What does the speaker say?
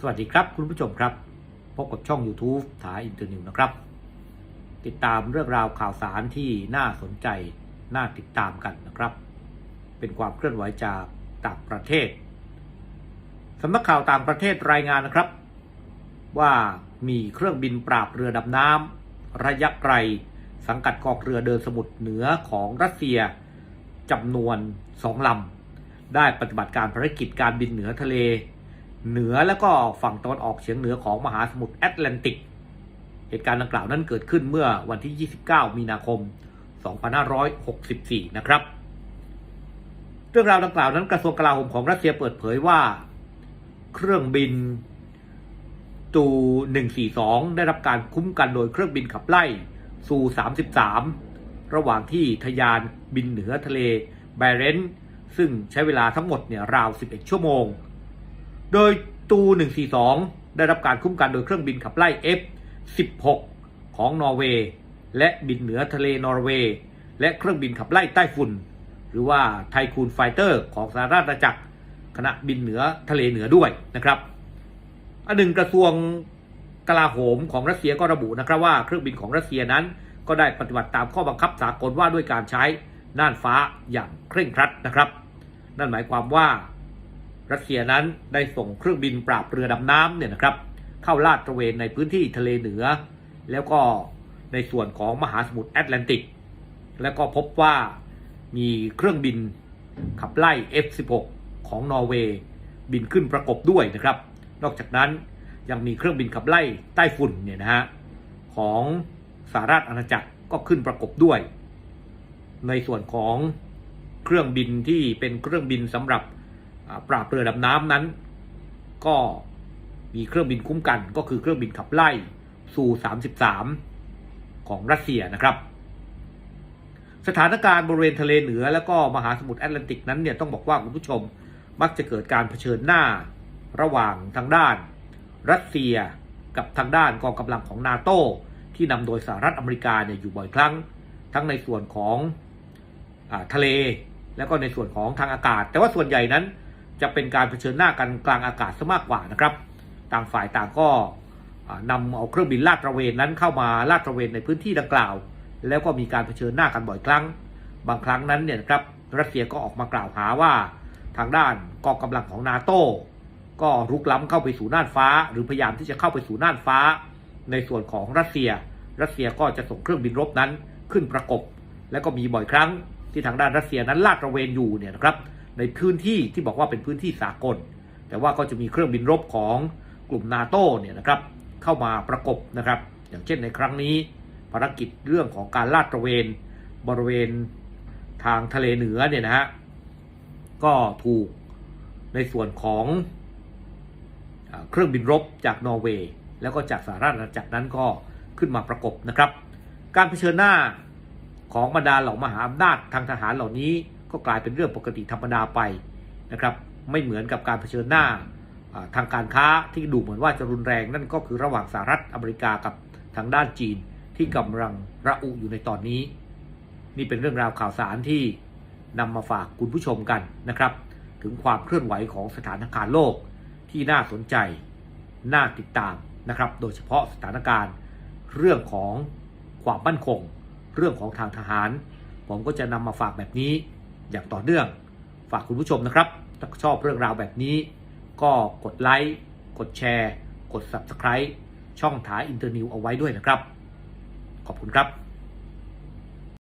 สวัสดีครับคุณผู้ชมครับ พบกับช่อง YouTube ถาอินเตอร์นิวนะครับ ติดตามเรื่องราวข่าวสารที่น่าสนใจ น่าติดตามกันนะครับ เป็นความเคลื่อนไหวจากต่างประเทศสำนักข่าวต่างประเทศรายงานนะครับ ว่ามีเครื่องบินปราบเรือดำน้ำระยะไกล สังกัดกองเรือเดินสมุทรเหนือของรัสเซียจำนวนสองลำได้ปฏิบัติการภารกิจการบินเหนือทะเล เหนือและก็ฝั่งตะวันออกเฉียงเหนือของมหาสมุทรแอตแลนติก เหตุการณ์ดังกล่าวนั้นเกิดขึ้นเมื่อวันที่ 29 มีนาคม 2564 นะครับ เรื่องราวดังกล่าวนั้นกระทรวงกลาโหมของรัสเซียเปิดเผยว่า เครื่องบินตู 142 ได้รับการคุ้มกันโดยเครื่องบินขับไล่ซู 33 ระหว่างที่ทะยานบินเหนือทะเลไบเรนซึ่งใช้เวลาทั้งหมดเนี่ยราว 11 ชั่วโมง โดยตู142 ได้รับการคุ้มกันโดยเครื่องบินขับไล่ F-16 ของนอร์เวย์และบินเหนือทะเลนอร์เวย์และเครื่องบินขับไล่ใต้ฝุ่น หรือว่าไทคูนไฟเตอร์ของสหราชอาณาจักรขณะบินเหนือทะเลเหนือด้วยนะครับอันหนึ่งกระทรวงกลาโหมของรัสเซียก็ระบุนะครับว่าเครื่องบินของรัสเซียนั้น ก็ได้ปฏิบัติตามข้อบังคับสากลว่าด้วยการใช้น่านฟ้าอย่างเคร่งครัดนะครับ นั่นหมายความว่า รัสเซียนั้นได้ส่งเครื่องบินปราบเรือดำน้ำเนี่ยนะครับ เข้าลาดตระเวนในพื้นที่ทะเลเหนือ แล้วก็ในส่วนของมหาสมุทรแอตแลนติก แล้วก็พบว่ามีเครื่องบินขับไล่ F16 ของนอร์เวย์บินขึ้นประกบด้วยนะครับ นอกจากนั้นยังมีเครื่องบินขับไล่ใต้ฝุ่นเนี่ยนะฮะของสหราชอาณาจักรก็ขึ้นประกบด้วย ในส่วนของเครื่องบินที่เป็นเครื่องบินสำหรับ ปราบเรือดำน้ำนั้น ก็มีเครื่องบินคุ้มกัน ก็คือเครื่องบินขับไล่ซู33 ของรัสเซียนะครับ สถานการณ์บริเวณทะเลเหนือ และก็มหาสมุทรแอตแลนติกนั้นเนี่ยต้องบอกว่าคุณผู้ชมมักจะเกิดการเผชิญหน้าระหว่างทางด้าน รัสเซียกับทางด้านกองกำลังของนาโตที่นำโดยสหรัฐอเมริกาเนี่ยอยู่บ่อยครั้ง ทั้งในส่วนของอทะเล แล้วก็ในส่วนของทางอากาศ แต่ว่าส่วนใหญ่นั้น จะเป็นการเผชิญหน้ากันกลางอากาศซะมากกว่านะครับ ต่างฝ่ายต่างก็อ่านำเอาเครื่องบินลาดตระเวนนั้นเข้ามาลาดตระเวนในพื้นที่ดังกล่าว แล้วก็มีการเผชิญหน้ากันบ่อยครั้ง บางครั้งนั้นเนี่ยครับรัสเซียก็ออกมากล่าวหาว่าทางด้านกองกำลังของนาโต้ก็รุกล้ำเข้าไปสู่น่านฟ้า หรือพยายามที่จะเข้าไปสู่น่านฟ้า ในส่วนของรัสเซีย รัสเซียก็จะส่งเครื่องบินรบนั้นขึ้นประกบ และก็มีบ่อยครั้งที่ทางด้านรัสเซียนั้นลาดตระเวนอยู่เนี่ยนะครับ ในพื้นที่ที่บอกว่าเป็นพื้นที่สากล แต่ว่าก็จะมีเครื่องบินรบของกลุ่มนาโตเนี่ยนะครับเข้ามาประกบนะครับ อย่างเช่นในครั้งนี้ ภารกิจเรื่องของการลาดตระเวนบริเวณทางทะเลเหนือเนี่ยนะฮะก็ถูกในส่วนของเครื่องบินรบจากนอร์เวย์แล้วก็จากสหราชอาณาจักรนั้นก็ขึ้นมาประกบนะครับ การเผชิญหน้าของบรรดาเหล่ามหาอำนาจทางทหารเหล่านี้ ก็กลายเป็นเรื่องปกติธรรมดาไปนะครับไม่เหมือนกับการเผชิญหน้าทางการค้าที่ดูเหมือนว่าจะรุนแรงนั่นก็คือระหว่างสหรัฐอเมริกากับทางด้านจีนที่กำลังระอุอยู่ในตอนนี้ นี่เป็นเรื่องราวข่าวสารที่นำมาฝากคุณผู้ชมกันนะครับ ถึงความเคลื่อนไหวของสถานการณ์โลกที่น่าสนใจ น่าติดตามนะครับ โดยเฉพาะสถานการณ์เรื่องของความมั่นคง เรื่องของทางทหาร ผมก็จะนำมาฝากแบบนี้ อย่างต่อเนื่อง ฝากคุณผู้ชมนะครับ ถ้าชอบเรื่องราวแบบนี้ ก็กดไลค์กดแชร์ กด Subscribe ช่องถาอินเตอร์นิวเอาไว้ด้วยนะครับ ขอบคุณครับ